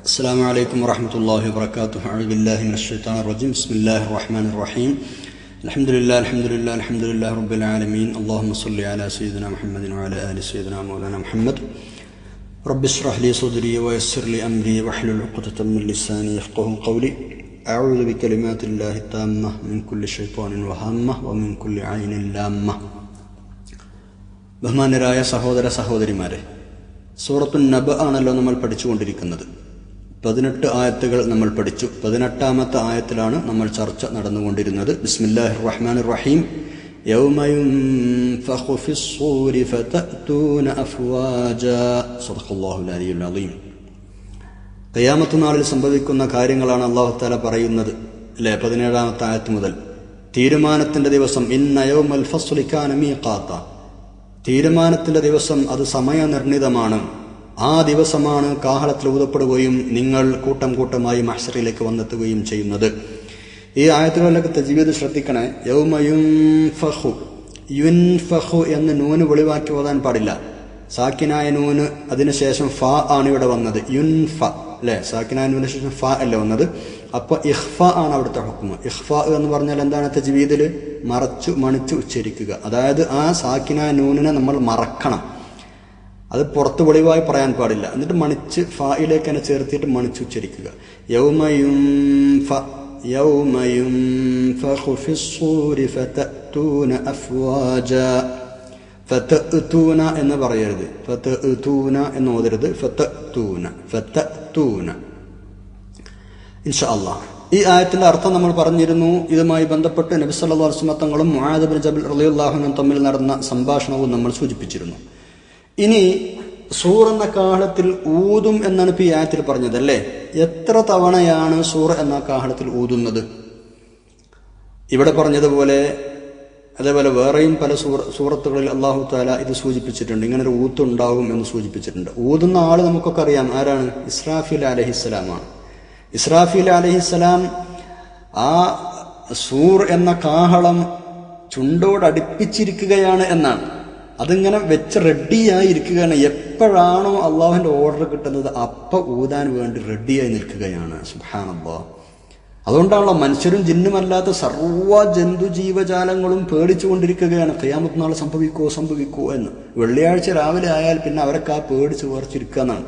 السلام عليكم ورحمة الله وبركاته أعوذ بالله من الشيطان الرجيم بسم الله الرحمن الرحيم الحمد لله الحمد لله الحمد لله رب العالمين اللهم صل على سيدنا محمد وعلى آل سيدنا مولانا محمد رب اشرح لي صدري ويسر لي أمري واحلل عقدة من لساني يفقه قولي أعوذ بكلمات الله التامة من كل شيطان وهامة ومن كل عين لامة ബഹുമാനരായ സഹോദര സഹോദരിമാരെ സൂറത്തു നബ ആണല്ലോ നമ്മൾ പഠിച്ചുകൊണ്ടിരിക്കുന്നത് പതിനെട്ട് ആയത്തുകൾ നമ്മൾ പഠിച്ചു. പതിനെട്ടാമത്തെ ആയത്തിലാണ് നമ്മൾ ചർച്ച നടന്നുകൊണ്ടിരുന്നത്. ബിസ്മില്ലാഹിർ റഹ്മാൻ റഹീം കയ്യാമത്ത് നാളിൽ സംഭവിക്കുന്ന കാര്യങ്ങളാണ് അള്ളാഹു താല പറയുന്നത്. അല്ലേ? പതിനേഴാമത്തെ ആയത്ത് മുതൽ. തീരുമാനത്തിന്റെ ദിവസം ഇന്നയോമൽ തീരുമാനത്തിന്റെ ദിവസം അത് സമയനിർണിതമാണ്. ആ ദിവസമാണ് കാഹളത്തിൽ ഊതപ്പെടുകയും നിങ്ങൾ കൂട്ടം കൂട്ടമായി മഹ്ഷറിലേക്ക് വന്നെത്തുകയും ചെയ്യുന്നത്. ഈ ആയത്തുകളിലൊക്കെ തജീവിത് ശ്രദ്ധിക്കണേ. യൗമയും ഫഹു യുൻ ഫഹു എന്ന് നൂന് വെളിവാക്കി ഓതാൻ പാടില്ല. സാക്കിനായ നൂന് അതിനുശേഷം ഫ ആണ് ഇവിടെ വന്നത്. യുൻ ഫ അല്ലേ? സാക്കിനായ നൂന് ശേഷം ഫ അല്ല വന്നത്? അപ്പോൾ ഇഹ്ഫ ആണ് അവിടുത്തെ ഹുക്കുമ ഇഹ്ഫ എന്ന് പറഞ്ഞാൽ എന്താണ് തജ്വീദിൽ മറച്ചു മണിച്ചു ഉച്ചരിക്കുക. അതായത് ആ സാക്കിനായ നൂനിനെ നമ്മൾ മറക്കണം. അത് പുറത്ത് വെളിവായി പറയാൻ പാടില്ല. എന്നിട്ട് മണിച്ച് ഫായിലേക്ക് തന്നെ ചേർത്തിട്ട് മണിച്ച് ഉച്ചരിക്കുക. യൗമയും ഫ എന്ന് പറയരുത്. ഫതഅ്തൂന എന്ന് ഓതരുത്. ഫതഅ്തൂന ഇൻഷാ അല്ലാഹ് ഈ ആയത്തിന്റെ അർത്ഥം നമ്മൾ പറഞ്ഞിരുന്നു. ഇതുമായി ബന്ധപ്പെട്ട് നബി സല്ലല്ലാഹു അലൈഹി മുഹാദബിൻ തങ്ങളും റലിയുല്ലാഹുനും തമ്മിൽ നടന്ന സംഭാഷണവും നമ്മൾ സൂചിപ്പിച്ചിരുന്നു. ഇനി സൂർ എന്ന കാഹളത്തിൽ ഊതും എന്നാണ് ഇപ്പൊ ഈ ആയത്തിൽ പറഞ്ഞത് എത്ര തവണയാണ് സൂർ എന്ന കാഹളത്തിൽ ഊതുന്നത്? ഇവിടെ പറഞ്ഞതുപോലെ അതേപോലെ വേറെയും പല സൂറ സൂറത്തുകളിൽ അള്ളാഹു താല ഇത് സൂചിപ്പിച്ചിട്ടുണ്ട്. ഇങ്ങനെ ഒരു ഊത്തുണ്ടാവും എന്ന് സൂചിപ്പിച്ചിട്ടുണ്ട്. ഊതുന്ന ആൾ നമുക്കൊക്കെ അറിയാം ആരാണ്? ഇസ്രാഫിൽ അലഹിസ്സലാമാണ് ഇസ്രാഫിൽ അലഹിസ്സലാം ആ സൂർ എന്ന കാഹളം ചുണ്ടോടടുപ്പിച്ചിരിക്കുകയാണ് എന്നാണ്. അതിങ്ങനെ വെച്ച് റെഡിയായി ഇരിക്കുകയാണ് എപ്പോഴാണോ അള്ളാഹുവിന്റെ ഓർഡർ കിട്ടുന്നത് അപ്പം ഊതാൻ വേണ്ടി റെഡിയായി നിൽക്കുകയാണ്. സുഹാനല്ലാ അതുകൊണ്ടാണല്ലോ മനുഷ്യരും ജിന്നുമല്ലാത്ത സർവ ജന്തു ജീവജാലങ്ങളും പേടിച്ചുകൊണ്ടിരിക്കുകയാണ് കയ്യാമത്ത് നാളെ സംഭവിക്കുമോ സംഭവിക്കുമോ എന്ന്. വെള്ളിയാഴ്ച രാവിലെ ആയാൽ പിന്നെ അവരൊക്കെ ആ പേടിച്ച് വേർച്ചിരിക്കുക എന്നാണ്.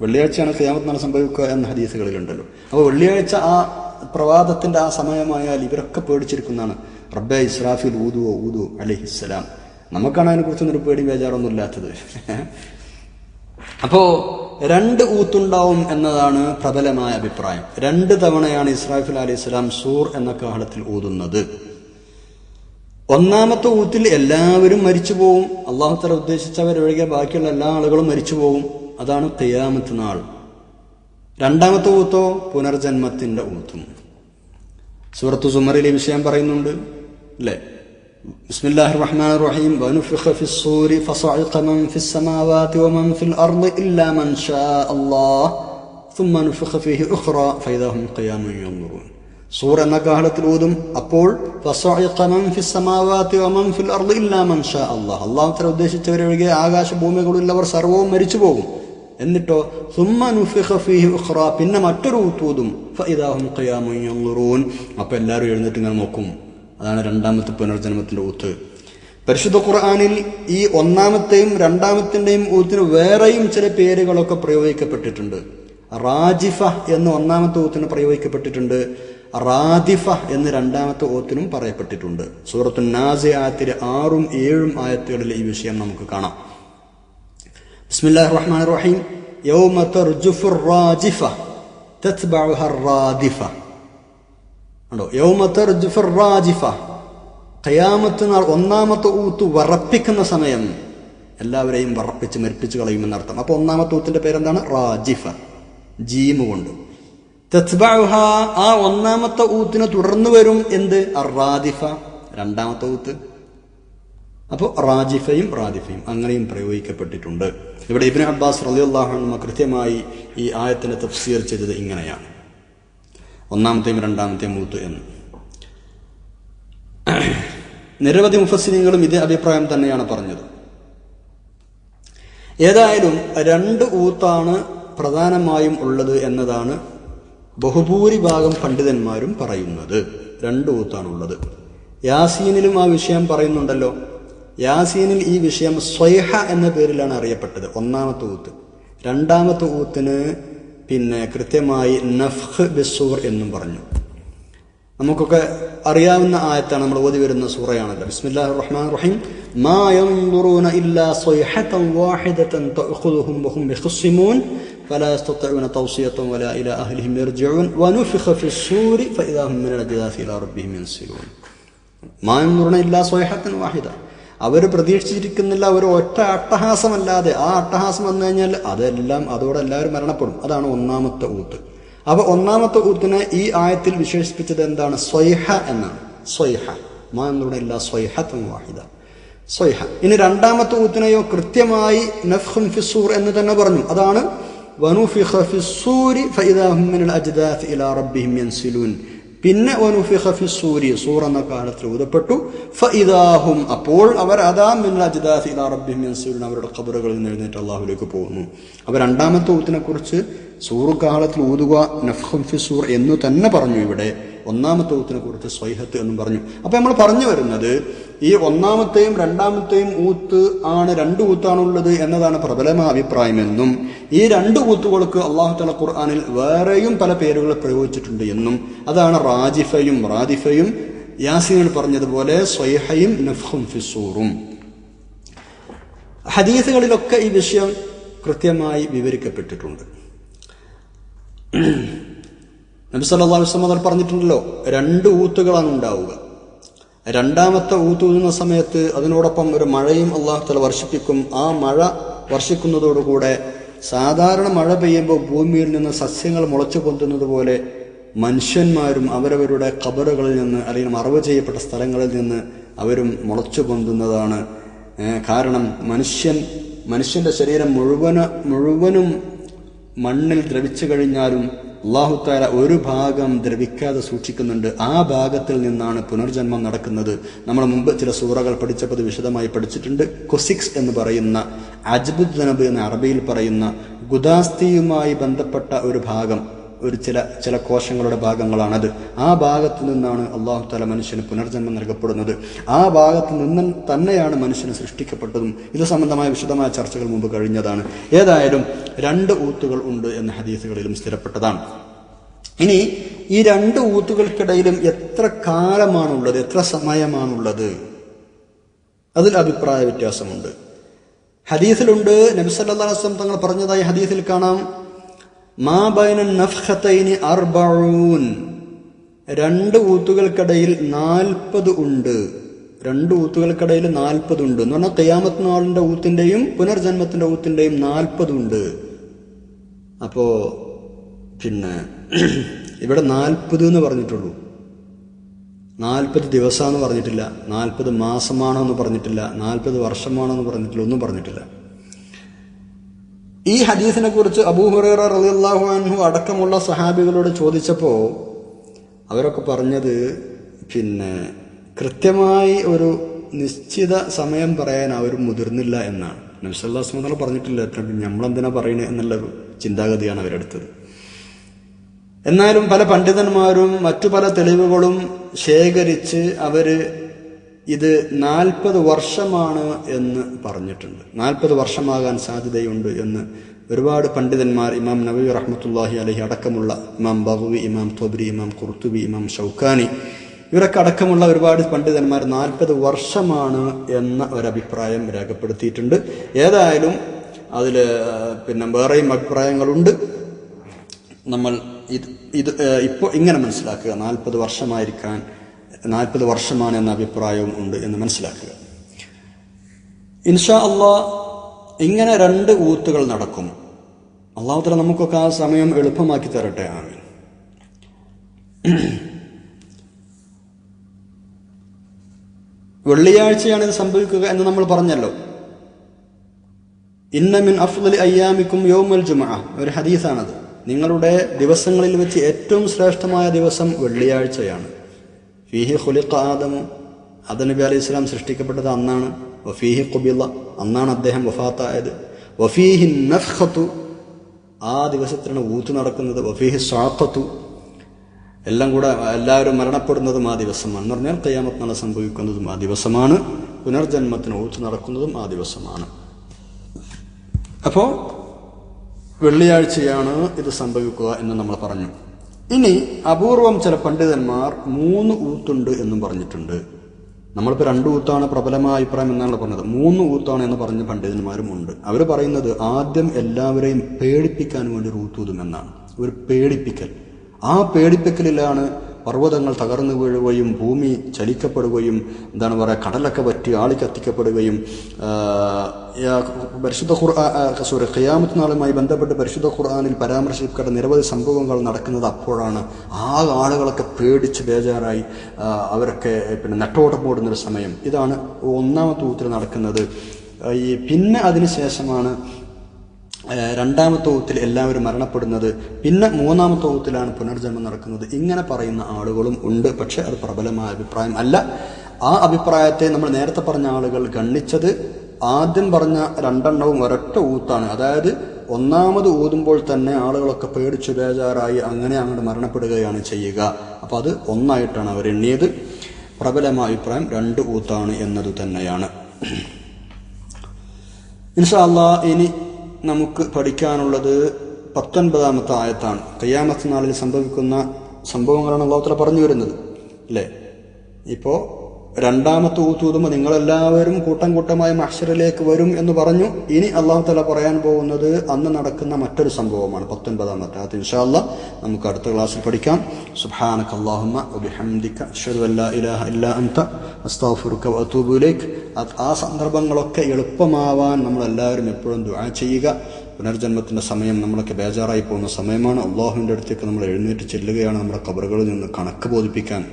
വെള്ളിയാഴ്ചയാണ് കയ്യാമത്ത് നാളെ സംഭവിക്കുക എന്ന ഹദീസുകളിലുണ്ടല്ലോ. അപ്പോൾ വെള്ളിയാഴ്ച ആ പ്രവാദത്തിന്റെ ആ സമയമായാൽ ഇവരൊക്കെ പേടിച്ചിരിക്കുന്നതാണ്. റബ്ബെ ഇസ്രാഫിൽ ഊതുവോ ഊതുവോ അലഹിസ്സലാം. നമുക്കാണ് അതിനെക്കുറിച്ചൊന്നും ഒരു പേടി ബേജാറൊന്നും ഇല്ലാത്തത്. അപ്പോ രണ്ട് ഊത്തുണ്ടാവും എന്നതാണ് പ്രബലമായ അഭിപ്രായം. രണ്ട് തവണയാണ് ഇസ്രാഫിൽ അലി ഇസ്ലാം സൂർ എന്ന കാലത്തിൽ ഊതുന്നത്. ഒന്നാമത്തെ ഊത്തിൽ എല്ലാവരും മരിച്ചു പോവും. അള്ളാഹു തല ഉദ്ദേശിച്ചവരൊഴികെ ബാക്കിയുള്ള എല്ലാ ആളുകളും മരിച്ചു പോവും. അതാണ് തെയ്യാമത്ത് നാൾ. രണ്ടാമത്തെ ഊത്തോ പുനർജന്മത്തിന്റെ ഊത്തും. സൂറത്തു സുമറിൽ ഈ വിഷയം പറയുന്നുണ്ട് അല്ലേ? بسم الله الرحمن الرحيم ونفخ في الصور فصعق من في السماوات ومن في الأرض إلا من شاء الله ثم نفخ فيه أخرى فإذا هم قيام ينظرون സൂർ എന്ന കാഹളത്തിൽ ഊതും അപ്പോൾ അള്ളാഹ് അള്ളാഹു തല ഉദ്ദേശിച്ചവരൊഴികെ ആകാശ ഭൂമികളുള്ളവർ സർവവും മരിച്ചു പോകും എന്നിട്ടോ പിന്നെ മറ്റൊരു ഊത്തൂതും അപ്പൊ എല്ലാവരും എഴുന്നേറ്റ് ഇങ്ങനെ നോക്കും അതാണ് രണ്ടാമത്തെ പുനർജന്മത്തിന്റെ ഊത്ത്. പരിശുദ്ധ ഖുർആാനിൽ ഈ ഒന്നാമത്തെയും രണ്ടാമത്തിന്റെയും ഊത്തിന് വേറെയും ചില പേരുകളൊക്കെ പ്രയോഗിക്കപ്പെട്ടിട്ടുണ്ട്. റാജിഫ എന്ന് ഒന്നാമത്തെ ഊത്തിന് പ്രയോഗിക്കപ്പെട്ടിട്ടുണ്ട്. റാദിഫ എന്ന് രണ്ടാമത്തെ ഓത്തിനും പറയപ്പെട്ടിട്ടുണ്ട്. സൂറത്തു നാസി ആറും ഏഴും ആയത്തുകളിൽ ഈ വിഷയം നമുക്ക് കാണാം. ബിസ്മില്ലാഹി റഹ്മാൻ റഹീം. യൗമ തർജുഫു റാജിഫ റാദിഫ. ഉണ്ടോ? യൗമത്തർജിഫ ഖയാമത്ത് നാൾ ഒന്നാമത്തെ ഊത്ത് വറപ്പിക്കുന്ന സമയം. എല്ലാവരെയും വറപ്പിച്ച് മരിപ്പിച്ച് കളയുമെന്നർത്ഥം. അപ്പൊ ഒന്നാമത്തെ ഊത്തിന്റെ പേരെന്താണ്? റാജിഫ. ജീമ് കൊണ്ട്. ആ ഒന്നാമത്തെ ഊത്തിനെ തുടർന്ന് വരും എന്ത്? റാദിഫ രണ്ടാമത്തെ ഊത്ത്. അപ്പോൾ റാജിഫയും റാദിഫയും അങ്ങനെയും പ്രയോഗിക്കപ്പെട്ടിട്ടുണ്ട്. ഇവിടെ ഇബിൻ അബ്ബാസ് റലിയുള്ള കൃത്യമായി ഈ ആയത്തിനെ തഫ്സീർ ചെയ്തത് ഇങ്ങനെയാണ്. ഒന്നാമത്തെയും രണ്ടാമത്തെയും ഊത്ത് എന്ന്. നിരവധി മുഫസ്സിനികളും ഇതേ അഭിപ്രായം തന്നെയാണ് പറഞ്ഞത്. ഏതായാലും രണ്ട് ഊത്താണ് പ്രധാനമായും ഉള്ളത് എന്നതാണ് ബഹുഭൂരിഭാഗം പണ്ഡിതന്മാരും പറയുന്നത്. രണ്ട് ഊത്താണുള്ളത് യാസീനിലും ആ വിഷയം പറയുന്നുണ്ടല്ലോ. യാസീനിൽ ഈ വിഷയം സ്വൈഹ എന്ന പേരിലാണ് അറിയപ്പെട്ടത്. ഒന്നാമത്തെ ഊത്ത്. രണ്ടാമത്തെ ഊത്തിന് പിന്നെ കൃത്യമായി നഫ്ഹ് ബിസൂർ എന്നും പറഞ്ഞു നമുക്കൊക്കെ അറിയാവുന്ന ആയത്താണ് നമ്മൾ ഓതി വരുന്ന സൂറയാണല്ലോ ബിസ്മില്ലാഹി റഹ്മാൻ റഹീം മാ യൻദുറൂന ഇല്ലാ സ്വൈഹതൻ വാഹിദതൻ തഅഖുദുഹും വഹും യഖ്സിമൂൻ فلا يستطيعون توصية ولا إلى أهلهم يرجعون ونفخ في الصور فإذا هم من الأجداث إلى ربهم ينسلون ما ينظرون إلا صيحة واحدة അവർ പ്രതീക്ഷിച്ചിരിക്കുന്നില്ല ഒരു ഒറ്റ അട്ടഹാസമല്ലാതെ. ആ അട്ടഹാസം വന്നു കഴിഞ്ഞാൽ അതെല്ലാം അതോടെ എല്ലാവരും മരണപ്പെടും. അതാണ് ഒന്നാമത്തെ ഊത്ത്. അപ്പോൾ ഒന്നാമത്തെ ഊത്തിനെ ഈ ആയത്തിൽ വിശേഷിപ്പിച്ചത് എന്താണ്? സ്വൈഹ എന്നാണ്. സ്വൈഹ. മാ എല്ലാ സ്വൈഹത്തും വാഹിദ. സ്വൈഹ. ഇനി രണ്ടാമത്തെ ഊത്തിനെയോ കൃത്യമായി നഫ്ഹും ഫിസൂർ എന്ന് തന്നെ പറഞ്ഞു. അതാണ് വനുഫിഖ ഫിസ്സൂരി ഫഇദാ ഹും മിനൽ അജ്ദാഥി ഇലാ റബ്ബിഹിം യൻസിലൂൻ. പിന്നെ വനുഫിഖ ഫിസ്സൂരി സൂർ എന്ന കാലത്തിൽ ഊതപ്പെട്ടു ഫഇദാഹും അപ്പോൾ അവർ അതാ മിൻ അവരുടെ ഖബറുകളിൽ നിന്ന് എഴുന്നേറ്റ് അള്ളാഹുലേക്ക് പോകുന്നു. അപ്പോൾ രണ്ടാമത്തെ ഊത്തിനെ കുറിച്ച് സൂറ് കാലത്തിൽ ഊതുക നഫ്ഹും ഫിസൂർ എന്ന് തന്നെ പറഞ്ഞു ഇവിടെ. ഒന്നാമത്തെ ഊത്തിനെ കുറിച്ച് സ്വൈഹത്ത് എന്നും പറഞ്ഞു. അപ്പൊ നമ്മൾ പറഞ്ഞു വരുന്നത് ഈ ഒന്നാമത്തെയും രണ്ടാമത്തെയും ഊത്ത് ആണ് രണ്ട് ഊത്താണുള്ളത് എന്നതാണ് പ്രബലമായ അഭിപ്രായമെന്നും ഈ രണ്ട് ഊത്തുകൾക്ക് അള്ളാഹു തല ഖുർആാനിൽ വേറെയും പല പേരുകൾ പ്രയോഗിച്ചിട്ടുണ്ട് എന്നും അതാണ് റാജിഫയും റാദിഫയും യാസിങ്ങൾ പറഞ്ഞതുപോലെ സ്വൈഹയും നഫ്ഹും ഫിസൂറും ഹദീസുകളിലൊക്കെ ഈ വിഷയം കൃത്യമായി വിവരിക്കപ്പെട്ടിട്ടുണ്ട്. നബി അലൈഹി വസല്ലം പറഞ്ഞിട്ടുണ്ടല്ലോ രണ്ട് ഊത്തുകളാണ് ഉണ്ടാവുക. രണ്ടാമത്തെ ഊത്തൂതുന്ന സമയത്ത് അതിനോടൊപ്പം ഒരു മഴയും അള്ളാഹു തല വർഷിപ്പിക്കും. ആ മഴ വർഷിക്കുന്നതോടുകൂടെ സാധാരണ മഴ പെയ്യുമ്പോൾ ഭൂമിയിൽ നിന്ന് സസ്യങ്ങൾ മുളച്ചു പൊന്തുന്നത് പോലെ മനുഷ്യന്മാരും അവരവരുടെ കബറുകളിൽ നിന്ന് അല്ലെങ്കിൽ മറവ് ചെയ്യപ്പെട്ട സ്ഥലങ്ങളിൽ നിന്ന് അവരും മുളച്ചു പൊന്തുന്നതാണ്. കാരണം മനുഷ്യൻ മനുഷ്യന്റെ ശരീരം മുഴുവന മുഴുവനും മണ്ണിൽ ദ്രവിച്ചു കഴിഞ്ഞാലും അള്ളാഹുത്താല ഒരു ഭാഗം ദ്രവിക്കാതെ സൂക്ഷിക്കുന്നുണ്ട്. ആ ഭാഗത്തിൽ നിന്നാണ് പുനർജന്മം നടക്കുന്നത്. നമ്മൾ മുമ്പ് ചില സൂറകൾ പഠിച്ചപ്പോൾ വിശദമായി പഠിച്ചിട്ടുണ്ട്. കൊസിക്സ് എന്ന് പറയുന്ന അജ്ബുദ് ജനബ് എന്ന അറബിയിൽ പറയുന്ന ഗുദാസ്തിയുമായി ബന്ധപ്പെട്ട ഒരു ഭാഗം. ഒരു ചില ചില കോശങ്ങളുടെ ഭാഗങ്ങളാണത്. ആ ഭാഗത്ത് നിന്നാണ് അള്ളാഹു തല മനുഷ്യന് പുനർജന്മം നൽകപ്പെടുന്നത്. ആ ഭാഗത്ത് നിന്ന് തന്നെയാണ് മനുഷ്യന് സൃഷ്ടിക്കപ്പെട്ടതും. ഇത് സംബന്ധമായ വിശദമായ ചർച്ചകൾ മുമ്പ് കഴിഞ്ഞതാണ്. ഏതായാലും രണ്ട് ഊത്തുകൾ ഉണ്ട് എന്ന ഹദീസുകളിലും സ്ഥിരപ്പെട്ടതാണ്. ഇനി ഈ രണ്ട് ഊത്തുകൾക്കിടയിലും എത്ര കാലമാണുള്ളത് എത്ര സമയമാണുള്ളത്? അതിൽ അഭിപ്രായ വ്യത്യാസമുണ്ട്. ഹദീസിലുണ്ട് നബിസല്ലാ തങ്ങൾ പറഞ്ഞതായി ഹദീസിൽ കാണാം. രണ്ട് ഊത്തുകൾക്കിടയിൽ നാൽപ്പത് ഉണ്ട്. രണ്ട് ഊത്തുകൾക്കിടയിൽ നാൽപ്പത് ഉണ്ട്. എന്ന് പറഞ്ഞാൽ കയ്യാമത്ത് നാളിന്റെ ഊത്തിന്റെയും പുനർജന്മത്തിന്റെ ഊത്തിന്റെയും നാൽപ്പത് ഉണ്ട്. അപ്പോ പിന്നെ ഇവിടെ നാൽപ്പത് എന്ന് പറഞ്ഞിട്ടുള്ളൂ. നാൽപ്പത് ദിവസമാണെന്ന് പറഞ്ഞിട്ടില്ല. നാൽപ്പത് മാസമാണോ എന്ന് പറഞ്ഞിട്ടില്ല. നാൽപ്പത് വർഷമാണോ എന്ന് പറഞ്ഞിട്ടില്ല ഒന്നും പറഞ്ഞിട്ടില്ല. ഈ ഹദീസിനെ കുറിച്ച് അബൂഹുറാഹു അൻഹു അടക്കമുള്ള സഹാബികളോട് ചോദിച്ചപ്പോൾ അവരൊക്കെ പറഞ്ഞത് പിന്നെ കൃത്യമായി ഒരു നിശ്ചിത സമയം പറയാൻ അവർ മുതിർന്നില്ല എന്നാണ്. നബ്സല്ലാസ് മുതൽ പറഞ്ഞിട്ടില്ല നമ്മളെന്തിനാ പറയണേ? എന്നുള്ളൊരു ചിന്താഗതിയാണ് അവരെടുത്തത്. എന്നാലും പല പണ്ഡിതന്മാരും മറ്റു പല തെളിവുകളും ശേഖരിച്ച് അവർ ഇത് നാൽപ്പത് വർഷമാണ് എന്ന് പറഞ്ഞിട്ടുണ്ട്. നാൽപ്പത് വർഷമാകാൻ സാധ്യതയുണ്ട് എന്ന് ഒരുപാട് പണ്ഡിതന്മാർ ഇമാം നബി റഹ്മത്തുല്ലാഹി അലഹി അടക്കമുള്ള ഇമാം ബഹുവി ഇമാം തൊബ്രി ഇമാം കുർത്തുബി ഇമാം ഷൗക്കാനി ഇവരൊക്കെ അടക്കമുള്ള ഒരുപാട് പണ്ഡിതന്മാർ നാൽപ്പത് വർഷമാണ് എന്ന ഒരഭിപ്രായം രേഖപ്പെടുത്തിയിട്ടുണ്ട്. ഏതായാലും അതിൽ പിന്നെ വേറെയും അഭിപ്രായങ്ങളുണ്ട്. നമ്മൾ ഇത് ഇത് ഇപ്പോൾ ഇങ്ങനെ മനസ്സിലാക്കുക. നാൽപ്പത് വർഷമായിരിക്കാൻ നാൽപ്പത് വർഷമാണ് എന്ന അഭിപ്രായവും ഉണ്ട് എന്ന് മനസ്സിലാക്കുക. ഇൻഷാ അള്ളാ ഇങ്ങനെ രണ്ട് ഊത്തുകൾ നടക്കും. അള്ളാഹുത്തല നമുക്കൊക്കെ ആ സമയം എളുപ്പമാക്കി തരട്ടെ. ആമീൻ. വെള്ളിയാഴ്ചയാണ് ഇത് സംഭവിക്കുക എന്ന് നമ്മൾ പറഞ്ഞല്ലോ. ഇന്നമിൻ അഫ്ദലി അയ്യാമിക്കും യോമൽ ജുമ ഒരു ഹദീസാണത്. നിങ്ങളുടെ ദിവസങ്ങളിൽ വെച്ച് ഏറ്റവും ശ്രേഷ്ഠമായ ദിവസം വെള്ളിയാഴ്ചയാണ്. ഫീഹി ഖുലിഖ ആദമു. നബി അലൈഹി ഇസ്ലാം സൃഷ്ടിക്കപ്പെട്ടത് അന്നാണ്. വഫീഹി കുബില അന്നാണ് അദ്ദേഹം വഫാത്തായത്. വഫീഹി നഫ്ഖത്തു. ആ ദിവസത്തിലാണ് ഊത്ത് നടക്കുന്നത്. വഫീഹി സ്വാഖത്തു എല്ലാം കൂടെ എല്ലാവരും മരണപ്പെടുന്നതും ആ ദിവസമാണ്. എന്ന് പറഞ്ഞാൽ കയ്യാമത്ത് സംഭവിക്കുന്നതും ആ ദിവസമാണ്. പുനർജന്മത്തിന് ഊത്ത് നടക്കുന്നതും ആ ദിവസമാണ്. അപ്പോൾ വെള്ളിയാഴ്ചയാണ് ഇത് സംഭവിക്കുക എന്ന് നമ്മൾ പറഞ്ഞു. ഇനി അപൂർവം ചില പണ്ഡിതന്മാർ മൂന്ന് ഊത്തുണ്ട് എന്നും പറഞ്ഞിട്ടുണ്ട്. നമ്മളിപ്പോൾ രണ്ട് ഊത്താണ് പ്രബലമായ അഭിപ്രായം എന്നാണ് പറഞ്ഞത്. മൂന്ന് ഊത്താണ് എന്ന് പറഞ്ഞ പണ്ഡിതന്മാരും ഉണ്ട്. അവർ പറയുന്നത് ആദ്യം എല്ലാവരെയും പേടിപ്പിക്കാൻ വേണ്ടി ഒരു ഊത്തൂതും എന്നാണ് ഒരു പേടിപ്പിക്കൽ. ആ പേടിപ്പിക്കലിലാണ് പർവതങ്ങൾ തകർന്നു വീഴുകയും ഭൂമി ചലിക്കപ്പെടുകയും എന്താണ് പറയുക കടലൊക്കെ പറ്റി ആളി കത്തിക്കപ്പെടുകയും പരിശുദ്ധ ഖുർആ സോറി ഖിയാമത്ത് നാളുമായി ബന്ധപ്പെട്ട് പരിശുദ്ധ ഖുർആാനിൽ പരാമർശിക്കപ്പെട്ട നിരവധി സംഭവങ്ങൾ നടക്കുന്നത് അപ്പോഴാണ് ആ ആളുകളൊക്കെ പേടിച്ച് ബേജാറായി അവരൊക്കെ പിന്നെ നെട്ടോട്ടം പോടുന്നൊരു സമയം. ഇതാണ് ഒന്നാമത്തെ ഊത്തിൽ നടക്കുന്നത്. ഈ പിന്നെ അതിനുശേഷമാണ് രണ്ടാമത്തെ ഊത്തിൽ എല്ലാവരും മരണപ്പെടുന്നത് പിന്നെ മൂന്നാമത്തെ ഊത്തിലാണ് പുനർജന്മം നടക്കുന്നത്. ഇങ്ങനെ പറയുന്ന ആളുകളും ഉണ്ട് പക്ഷെ അത് പ്രബലമായ അഭിപ്രായം അല്ല. ആ അഭിപ്രായത്തെ നമ്മൾ നേരത്തെ പറഞ്ഞ ആളുകൾ ഗണ്ണിച്ചത് ആദ്യം പറഞ്ഞ രണ്ടെണ്ണവും ഒരൊറ്റ ഊത്താണ്. അതായത് ഒന്നാമത് ഊതുമ്പോൾ തന്നെ ആളുകളൊക്കെ പേടിച്ചു ബേജാറായി അങ്ങനെ അങ്ങോട്ട് മരണപ്പെടുകയാണ് ചെയ്യുക. അപ്പോൾ അത് ഒന്നായിട്ടാണ് അവർ എണ്ണിയത്. പ്രബലമായ അഭിപ്രായം രണ്ട് ഊത്താണ് എന്നത് തന്നെയാണ്. ഇൻഷാ ഇൻഷാല്ല ഇനി നമുക്ക് പഠിക്കാനുള്ളത് പത്തൊൻപതാമത്തെ ആയത്താണ്. കയ്യാമത്ത് നാളിൽ സംഭവിക്കുന്ന സംഭവങ്ങളാണ് അള്ളാഹുത്തല പറഞ്ഞു വരുന്നത്. അല്ലേ? ഇപ്പോൾ രണ്ടാമത്തെ ഊത്തൂതുമ്പോൾ നിങ്ങളെല്ലാവരും കൂട്ടം കൂട്ടമായി മഹ്ഷറിലേക്ക് വരും എന്ന് പറഞ്ഞു. ഇനി അള്ളാഹു തല പറയാൻ പോകുന്നത് അന്ന് നടക്കുന്ന മറ്റൊരു സംഭവമാണ്. പത്തൊൻപതാമത്തെ അത് ഇൻഷാല്ല നമുക്ക് അടുത്ത ക്ലാസ്സിൽ പഠിക്കാം. വഅതൂബു ഇലൈക്. ആ സന്ദർഭങ്ങളൊക്കെ എളുപ്പമാവാൻ നമ്മളെല്ലാവരും എപ്പോഴും ദുആ ചെയ്യുക. പുനർജന്മത്തിന്റെ സമയം നമ്മളൊക്കെ ബേജാറായി പോകുന്ന സമയമാണ്. അള്ളാഹുവിന്റെ അടുത്തേക്ക് നമ്മൾ എഴുന്നേറ്റ് ചെല്ലുകയാണ്. നമ്മുടെ കബറുകളിൽ നിന്ന് കണക്ക് ബോധിപ്പിക്കാൻ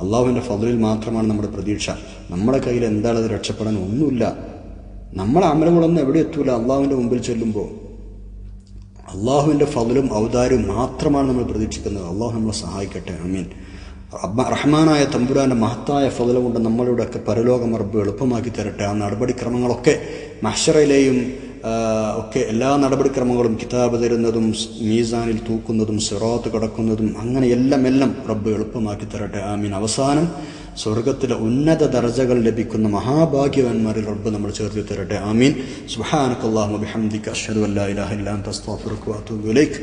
അള്ളാഹുവിന്റെ ഫതിലിൽ മാത്രമാണ് നമ്മുടെ പ്രതീക്ഷ. നമ്മുടെ കയ്യിൽ എന്താണ് രക്ഷപ്പെടാൻ ഒന്നുമില്ല. നമ്മളെ അമലങ്ങളൊന്നും എവിടെ എത്തൂല? അള്ളാഹുവിന്റെ മുമ്പിൽ ചെല്ലുമ്പോൾ അള്ളാഹുവിന്റെ ഫതിലും ഔദാര്യവും മാത്രമാണ് നമ്മൾ പ്രതീക്ഷിക്കുന്നത്. അള്ളാഹു നമ്മളെ സഹായിക്കട്ടെ. അമീൻ റഹ്മാനായ തമ്പുരാന്റെ മഹത്തായ ഫതിലം കൊണ്ട് നമ്മളുടെയൊക്കെ പരലോകം റബ്ബ് എളുപ്പമാക്കി തരട്ടെ. ആ നടപടിക്രമങ്ങളൊക്കെ മഷറയിലെയും ഒക്കെ എല്ലാ നടപടിക്രമങ്ങളും കിതാബ് തരുന്നതും മീസാനിൽ തൂക്കുന്നതും സിറാത്ത് കടക്കുന്നതും അങ്ങനെ എല്ലാം എല്ലാം റബ്ബ് എളുപ്പമാക്കി തരട്ടെ. ആമീൻ. അവസാനം സ്വർഗത്തിലെ ഉന്നത ദർജകൾ ലഭിക്കുന്ന മഹാഭാഗ്യവാന്മാരിൽ റബ്ബ് നമ്മൾ ചേർത്തി തരട്ടെ. ആമീൻ. സുബ്ഹാനക്കല്ലാഹു ബിഹംദിക അഷ്ഹദു അല്ലാ ഇലാഹ ഇല്ലാ അൻത അസ്തഗ്ഫിറുക വഅതൂബു ഇലൈക്.